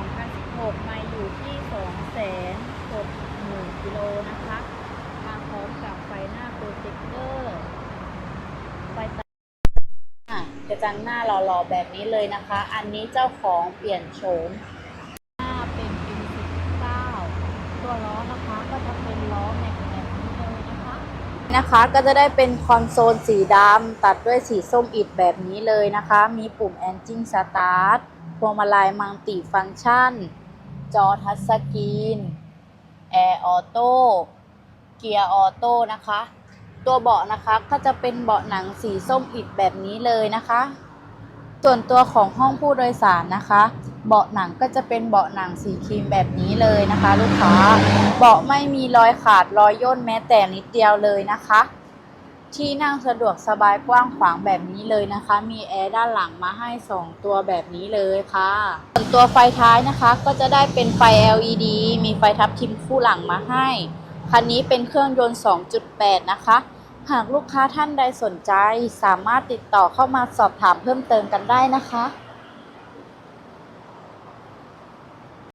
2016 มาอยู่ที่ 260,000กิโลนะคะมาพร้อมกับไฟหน้าโปรเจคเตอร์ ไฟตากระจังหน้าหล่อๆแบบนี้เลยนะคะ อันนี้เจ้าของเปลี่ยนโฉมหน้าเป็นปี19ตัวล้อนะคะก็จะเป็นล้อแม็กแบบนี้เลยนะคะ นะคะก็จะได้เป็นคอนโซลสีดำตัดด้วยสีส้มอิดแบบนี้เลยนะคะ มีปุ่มแอนจิ้งสตาร์ท วงมาลัยมัลติฟัง c t ชัน จอทัชสกรีน แอร์ออโต้ เกียร์ออโต้นะคะ ตัวเบาะนะคะก็จะเป็นเบาะหนังสีส้มอิฐแบบนี้เลยนะคะ ส่วนตัวของห้องผู้โดยสารนะคะ เบาะหนังก็จะเป็นเบาะหนังสีครีมแบบนี้เลยนะคะ ลูกค้า เบาะไม่มีรอยขาดรอยย่นแม้แต่นิดเดียวเลยนะคะ ที่นั่งสะดวกสบายกว้างขวางแบบนี้เลยนะคะ มีแอร์ด้านหลังมาให้ 2 ตัวแบบนี้เลยค่ะ ส่วนตัวไฟท้ายนะคะ ก็จะได้เป็นไฟ LED มีไฟทับทิมคู่หลังมาให้ คันนี้เป็นเครื่องยนต์ 2.8 นะคะ หากลูกค้าท่านใดสนใจ สามารถติดต่อเข้ามาสอบถามเพิ่มเติมกันได้นะคะ